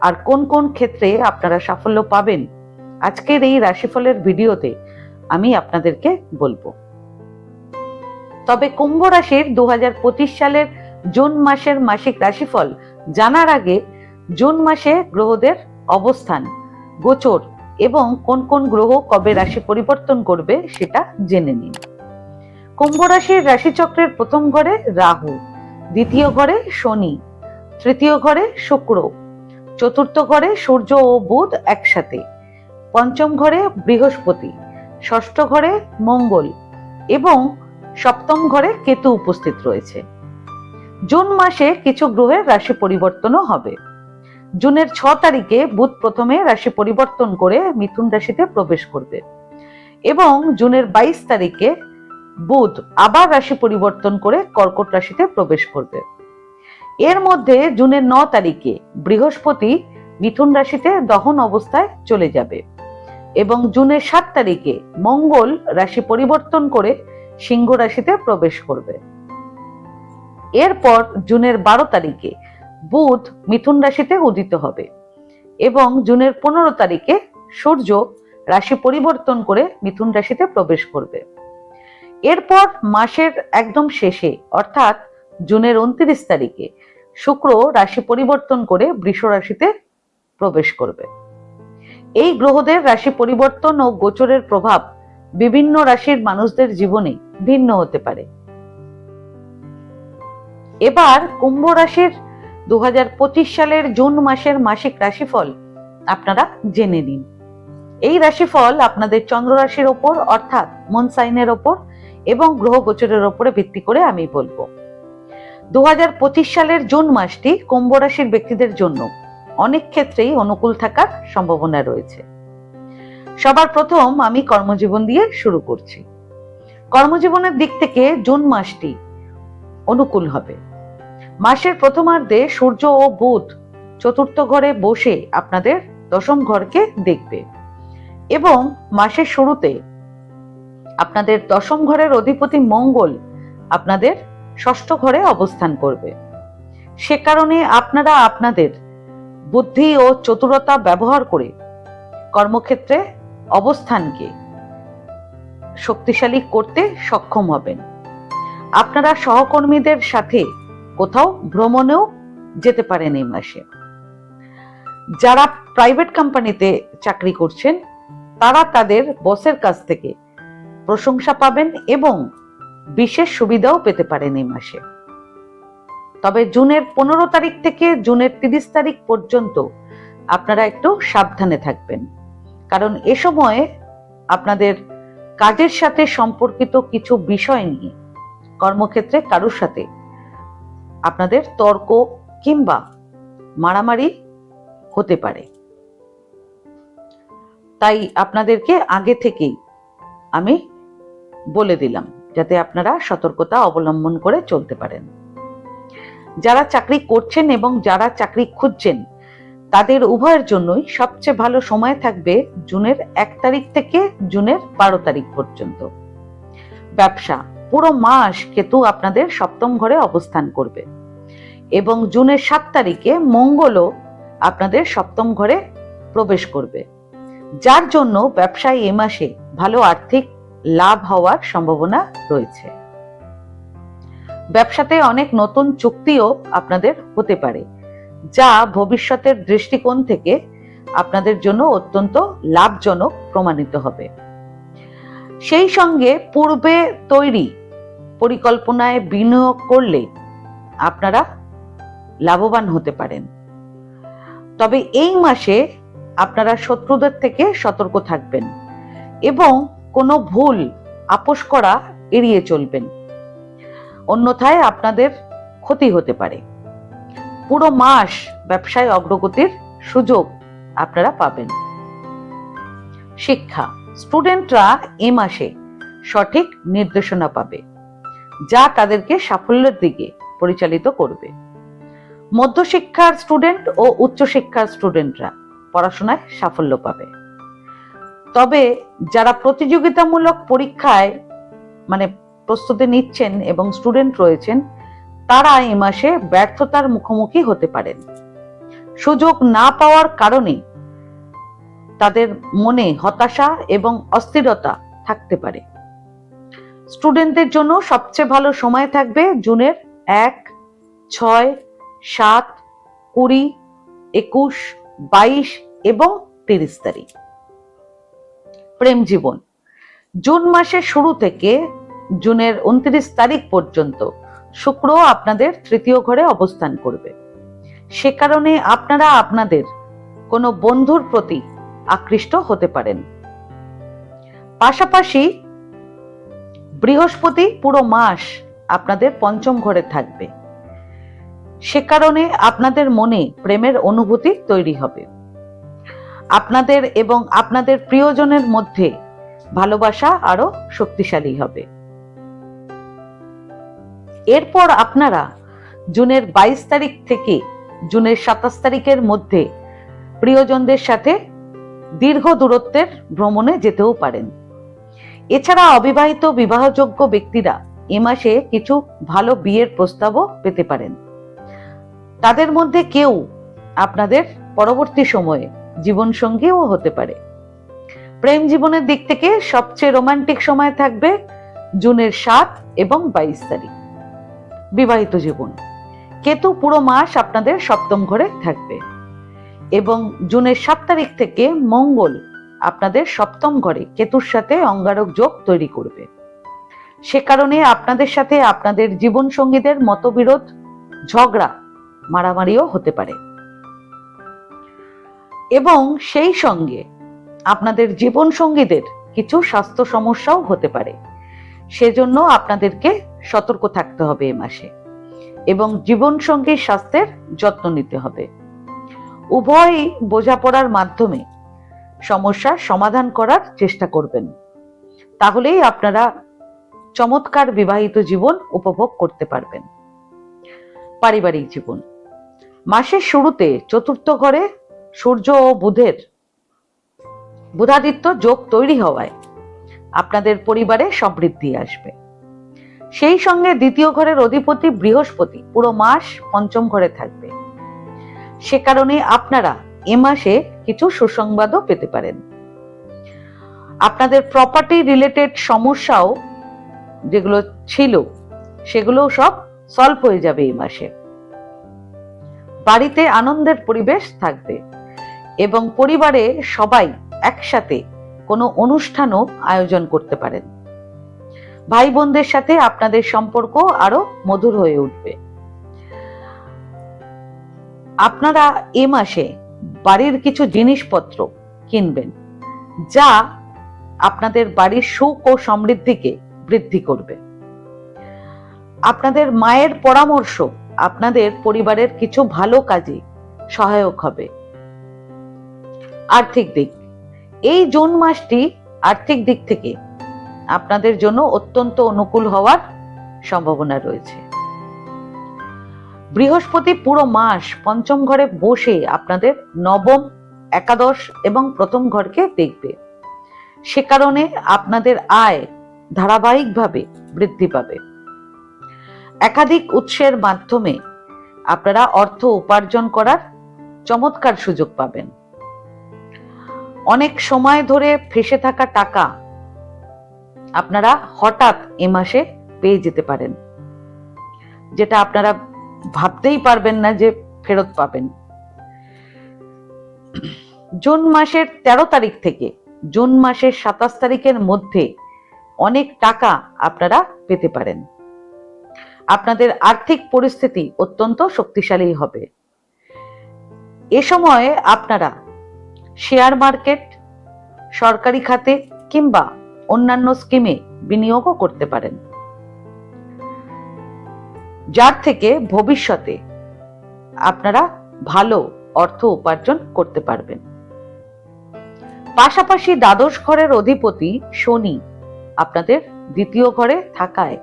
আর কোন কোন ক্ষেত্রে আপনারা সাফল্য পাবেন আজকের এই রাশিফলের ভিডিওতে আমি আপনাদেরকে বলব। তবে কুম্ভ রাশির দু হাজার পঁচিশ সালের জুন মাসের মাসিক রাশিফল জানার আগে জুন মাসে গ্রহদের অবস্থান, গোচর এবং কোন কোন গ্রহ কবে রাশি পরিবর্তন করবে সেটা জেনে নিন। কুম্ভ রাশির রাশিচক্রের প্রথম ঘরে রাহু, দ্বিতীয় ঘরে শনি, তৃতীয় ঘরে শুক্র চতুর্থ ঘরে সূর্য ও বুধ একসাথে। পঞ্চম ঘরে বৃহস্পতি, ষষ্ঠ ঘরে মঙ্গল এবং সপ্তম ঘরে কেতু উপস্থিত রয়েছে। জুন মাসে কিছু গ্রহের রাশি পরিবর্তনও হবে। জুনের ছ তারিখে বুধ প্রথমে রাশি পরিবর্তন করে মিথুন রাশিতে প্রবেশ করবে এবং জুনের বাইশ তারিখে বুধ আবার রাশি পরিবর্তন করে কর্কট রাশিতে প্রবেশ করবে। এর মধ্যে জুনের ন তারিখে বৃহস্পতি মিথুন রাশিতে দহন অবস্থায় চলে যাবে এবং জুনের সাত তারিখে মঙ্গল রাশি পরিবর্তন করে সিংহ রাশিতে প্রবেশ করবে। এরপর জুনের বারো তারিখে বুধ মিথুন রাশিতে উদিত হবে এবং জুনের পনেরো তারিখে সূর্য রাশি পরিবর্তন করে মিথুন রাশিতে প্রবেশ করবে। এরপর মাসের একদম শেষে অর্থাৎ জুনের উনত্রিশ তারিখে শুক্র রাশি পরিবর্তন করে বৃষ রাশিতে প্রবেশ করবে। এই গ্রহদের রাশি পরিবর্তন ও গোচরের প্রভাব বিভিন্ন রাশির মানুষদের জীবনে ভিন্ন হতে পারে। এবার কুম্ভ রাশির দু হাজার পঁচিশ সালের জুন মাসের মাসিক রাশিফল আপনারা জেনে নিন। এই রাশিফল আপনাদের চন্দ্র রাশির ওপর, অর্থাৎ মন সাইনের ওপর এবং গ্রহ গোচরের ওপরে ভিত্তি করে আমি বলব। দু হাজার পঁচিশ সালের জুন মাসটি কুম্ভ রাশির ব্যক্তিদের জন্য অনেক ক্ষেত্রেই অনুকূল থাকার সম্ভাবনা রয়েছে। সবার প্রথম আমি কর্মজীবন দিয়ে শুরু করছি। কর্মজীবনের দিক থেকে জুন মাসটি অনুকূল হবে। মাসের প্রথমার্ধে সূর্য ও বুধ চতুর্থ ঘরে বসে আপনাদের দশম ঘরকে দেখবে এবং মাসের শুরুতে আপনাদের দশম ঘরের অধিপতি মঙ্গল আপনাদের ষষ্ঠ ঘরে অবস্থান করবে। সে কারণে আপনারা আপনাদের বুদ্ধি ও চতুরতা ব্যবহার করে কর্মক্ষেত্রে অবস্থানকে শক্তিশালী করতে সক্ষম হবেন। আপনারা সহকর্মীদের সাথে কোথাও ভ্রমণেও যেতে পারেন এই মাসে। যারা প্রাইভেট কোম্পানিতে চাকরি করছেন, তারা তাদের বসের কাছ থেকে প্রশংসা পাবেন এবং বিশেষ সুবিধাও পেতে পারেন এই মাসে। তবে জুনের পনেরো তারিখ থেকে জুনের তিরিশ তারিখ পর্যন্ত আপনারা একটু সাবধানে থাকবেন। কারণ এ সময়ে আপনাদের কাজের সাথে সম্পর্কিত কিছু বিষয় নিয়ে কর্মক্ষেত্রে কারোর সাথে আপনাদের তর্ক কিংবা মারামারি হতে পারে। তাই আপনাদেরকে আগে থেকেই আমি বলে দিলাম। যাতে আপনারা সতর্কতা অবলম্বন করে চলতে পারেন। যারা চাকরি করছেন এবং যারা চাকরি খুঁজছেন, তাদের উভয়ের জন্যই সবচেয়ে ভালো সময় থাকবে জুনের এক তারিখ থেকে জুনের বারো তারিখ পর্যন্ত। ব্যবসা, পুরো মাস কেতু আপনাদের সপ্তম ঘরে অবস্থান করবে এবং জুনের সাত তারিখে মঙ্গলও আপনাদের সপ্তম ঘরে প্রবেশ করবে। যার জন্য ব্যবসায় এ মাসে ভালো আর্থিক লাভ হওয়ার সম্ভাবনা রয়েছে। ব্যবসাতে অনেক নতুন চুক্তিও আপনাদের হতে পারে, যা ভবিষ্যতের দৃষ্টিকোণ থেকে আপনাদের জন্য অত্যন্ত লাভজনক প্রমাণিত হবে। সেই সঙ্গে পূর্বে তৈরি পরিকল্পনায় বিনিয়োগ করলে আপনারা লাভবান হতে পারেন। তবে এই মাসে আপনারা শত্রুদের থেকে সতর্ক থাকবেন এবং কোনো ভুল আপোষ করা এড়িয়ে চলবেন। অন্যথায় আপনাদের ক্ষতি হতে পারে। পুরো মাস ব্যবসায় অগ্রগতির সুযোগ আপনারা পাবেন। শিক্ষা। স্টুডেন্টরা এ মাসে সঠিক নির্দেশনা পাবে, যা তাদেরকে সাফল্যের দিকে পরিচালিত করবে। মধ্যশিক্ষার স্টুডেন্ট ও উচ্চশিক্ষার স্টুডেন্টরা পড়াশোনায় সাফল্য পাবে। তবে যারা প্রতিযোগিতামূলক পরীক্ষায় মানে প্রস্তুতি নিচ্ছেন এবং স্টুডেন্ট রয়েছেন, তারা এই মাসে ব্যর্থতার মুখোমুখি হতে পারেন। সুযোগ না পাওয়ার কারণে তাদের মনে হতাশা এবং অস্থিরতা থাকতে পারে। স্টুডেন্টদের জন্য সবচেয়ে ভালো সময় থাকবে জুনের এক, ছয়, সাত, কুড়ি, একুশ, বাইশ এবং তিরিশ তারিখ। প্রেম জীবন। জুন মাসের শুরু থেকে জুনের উনত্রিশ তারিখ পর্যন্ত শুক্র আপনাদের তৃতীয় ঘরে অবস্থান করবে। সে কারণে আপনারা আপনাদের কোনো বন্ধুর প্রতি আকৃষ্ট হতে পারেন। পাশাপাশি বৃহস্পতি পুরো মাস আপনাদের পঞ্চম ঘরে থাকবে। সে কারণে আপনাদের মনে প্রেমের অনুভূতি তৈরি হবে। আপনাদের এবং আপনাদের প্রিয়জনের মধ্যে ভালোবাসা আরও শক্তিশালী হবে। এরপর আপনারা জুনের বাইশ তারিখ থেকে জুনের সাতাশ তারিখের মধ্যে প্রিয়জনদের সাথে দীর্ঘ দূরত্বের ভ্রমণে যেতেও পারেন। এছাড়া অবিবাহিত বিবাহযোগ্য ব্যক্তিরা এ মাসে কিছু ভালো বিয়ের প্রস্তাবও পেতে পারেন। তাদের মধ্যে কেউ আপনাদের পরবর্তী সময়ে জীবনসঙ্গীও হতে পারে। প্রেম জীবনের দিক থেকে সবচেয়ে রোমান্টিক সময় থাকবে জুনের সাত এবং বাইশ তারিখ। বিবাহিত জীবন। কেতু পুরো মাস আপনাদের সপ্তম ঘরে থাকবে এবং জুনের সাত তারিখ থেকে মঙ্গল আপনাদের সপ্তম ঘরে কেতুর সাথে অঙ্গারক যোগ তৈরি করবে। সে কারণে আপনাদের সাথে আপনাদের জীবন সঙ্গীদের মতবিরোধ, ঝগড়া, মারামারিও হতে পারে। এবং সেই সঙ্গে আপনাদের জীবন সঙ্গীদের কিছু স্বাস্থ্য সমস্যাও হতে পারে। সেজন্য আপনাদেরকে সতর্ক থাকতে হবে এ মাসে এবং জীবন সঙ্গীর স্বাস্থ্যের যত্ন নিতে হবে। উভয়ই বোঝাপড়ার মাধ্যমে সমস্যার সমাধান করার চেষ্টা করবেন। তাহলেই আপনারা চমৎকার বিবাহিত জীবন উপভোগ করতে পারবেন। পারিবারিক জীবন। মাসের শুরুতে চতুর্থ ঘরে সূর্য ও বুধের বুধাদিত্য যোগ তৈরি হওয়ায় আপনাদের পরিবারে সমৃদ্ধি আসবে। সেই সঙ্গে দ্বিতীয় ঘরের অধিপতি বৃহস্পতি পুরো মাস পঞ্চম ঘরে থাকবে। সে কারণে আপনারা এ মাসে কিছু সুসংবাদও পেতে পারেন। আপনাদের প্রপার্টি রিলেটেড সমস্যাও যেগুলো ছিল সেগুলো সব সলভ হয়ে যাবে এই মাসে। বাড়িতে আনন্দের পরিবেশ থাকবে। এবং পরিবারে সবাই একসাথে কোনো অনুষ্ঠানও আয়োজন করতে পারেন। ভাই বোনদের সাথে আপনাদের সম্পর্ক আরও মধুর হয়ে উঠবে। আপনারা এ মাসে বাড়ির কিছু জিনিসপত্র কিনবেন, যা আপনাদের বাড়ির সুখ ও সমৃদ্ধিকে বৃদ্ধি করবে। আপনাদের মায়ের পরামর্শ আপনাদের পরিবারের কিছু ভালো কাজে সহায়ক হবে। আর্থিক দিক। এই জুন মাসটি আর্থিক দিক থেকে আপনাদের জন্য অত্যন্ত অনুকূল হওয়ার সম্ভাবনা রয়েছে। বৃহস্পতি পুরো মাস পঞ্চম ঘরে বসে আপনাদের নবম, একাদশ এবং প্রথম ঘরকে দেখবে। সে কারণে আপনাদের আয় ধারাবাহিকভাবে বৃদ্ধি পাবে। একাধিক উৎসের মাধ্যমে আপনারা অর্থ উপার্জন করার চমৎকার সুযোগ পাবেন। অনেক সময় ধরে ফেসে থাকা টাকা আপনারা হঠাৎ এ মাসে পেয়ে যেতে পারেন। যেটা আপনারা ভাবতেই পারবেন না যে ফেরত পাবেন। জুন মাসের ১৩ তারিখ থেকে, জুন মাসের সাতাশ তারিখের মধ্যে অনেক টাকা আপনারা পেতে পারেন। আপনাদের আর্থিক পরিস্থিতি অত্যন্ত শক্তিশালী হবে। এ সময়ে আপনারা শেয়ার মার্কেট, সরকারি খাতে কিংবা অন্যান্য স্কিমে বিনিয়োগও করতে পারেন। যার থেকে ভবিষ্যতে আপনারা ভালো অর্থ উপার্জন করতে পারবেন। পাশাপাশি দ্বাদশ ঘরের অধিপতি শনি আপনাদের দ্বিতীয় ঘরে থাকায়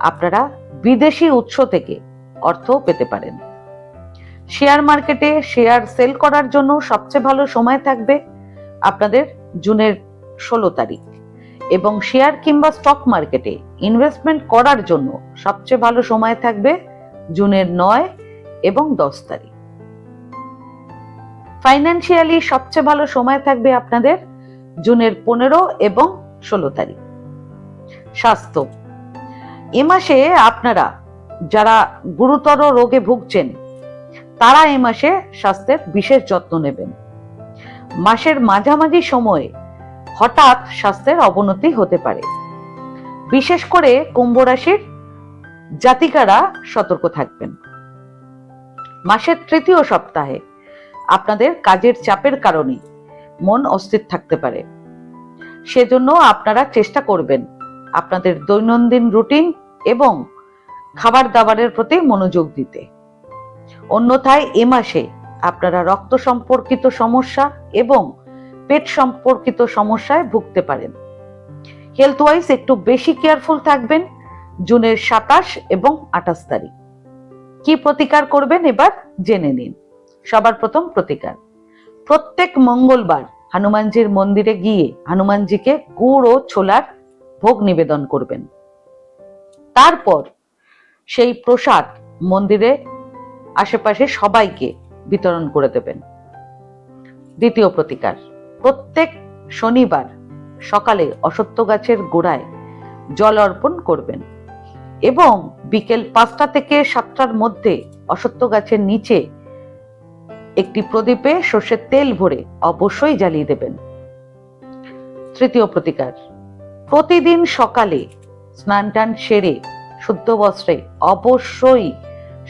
আপনারা বিদেশি উৎস থেকে অর্থ পেতে পারেন। শেয়ার মার্কেটে শেয়ার সেল করার জন্য সবচেয়ে ভালো সময় থাকবে আপনাদের জুনের ষোলো তারিখ। এবং শেয়ার কিংবা স্টক মার্কেটে ইনভেস্টমেন্ট করার জন্য সবচেয়ে ভালো সময় থাকবে জুনের নয় এবং দশ তারিখ। ফাইন্যান্সিয়ালি সবচেয়ে ভালো সময় থাকবে আপনাদের জুনের পনেরো এবং ষোলো তারিখ। স্বাস্থ্য। এ মাসে আপনারা যারা গুরুতর রোগে ভুগছেন তারা এ মাসে স্বাস্থ্যের বিশেষ যত্ন নেবেন। মাসের মাঝামাঝি সময়ে হঠাৎ স্বাস্থ্যের অবনতি হতে পারে। বিশেষ করে কুম্ভ রাশির জাতিকারা সতর্ক থাকবেন। মাসের তৃতীয় সপ্তাহে আপনাদের কাজের চাপের কারণে মন অস্থির থাকতে পারে। সেজন্য আপনারা চেষ্টা করবেন আপনাদের দৈনন্দিন রুটিন এবং খাবার দাবারের প্রতি মনোযোগ দিতে। অন্যথায় এ মাসে আপনারা রক্ত সম্পর্কিত সমস্যা এবং পেট সম্পর্কিত সমস্যায় ভুগতে পারেন। হেলথ ওয়াইজ একটু বেশি কেয়ারফুল থাকবেন জুনের সাতাশ এবং আঠাশ তারিখ। কি প্রতিকার করবেন এবার জেনে নিন। সবার প্রথম প্রতিকার। প্রত্যেক মঙ্গলবার হনুমানজির মন্দিরে গিয়ে হনুমানজিকে গুড় ও ছোলার ভোগ নিবেদন করবেন। তারপর সেই প্রসাদ মন্দিরে আশেপাশে সবাইকে বিতরণ করে দেবেন। দ্বিতীয় প্রতিকার, প্রত্যেক শনিবার সকালে অসত্য গাছের গোড়ায় জল অর্পণ করবেন এবং বিকেল পাঁচটা থেকে সাতটার মধ্যে অসত্য গাছের নিচে একটি প্রদীপে সর্ষের তেল ভরে অবশ্যই জ্বালিয়ে দেবেন। তৃতীয় প্রতিকার, প্রতিদিন সকালে স্নান টান সেরে, শুদ্ধ বস্ত্রে অবশ্যই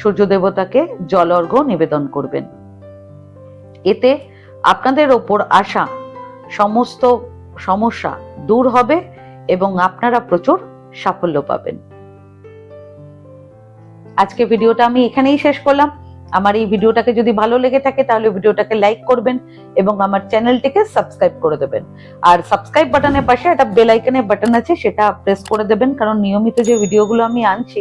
সূর্য দেবতাকে জল অর্ঘ্য নিবেদন করবেন। এতে আপনাদের ওপর আসা সমস্ত সমস্যা দূর হবে এবং আপনারা প্রচুর সাফল্য পাবেন। আজকে ভিডিওটা আমি এখানেই শেষ করলাম। আমার এই ভিডিওটাকে যদি ভালো লেগে থাকে তাহলে ভিডিওটাকে লাইক করবেন এবং আমার চ্যানেলটিকে সাবস্ক্রাইব করে দেবেন। আর সাবস্ক্রাইব বাটনের পাশে একটা বেল আইকনের বাটন আছে, সেটা প্রেস করে দেবেন, কারণ নিয়মিত যে ভিডিওগুলো আমি আনছি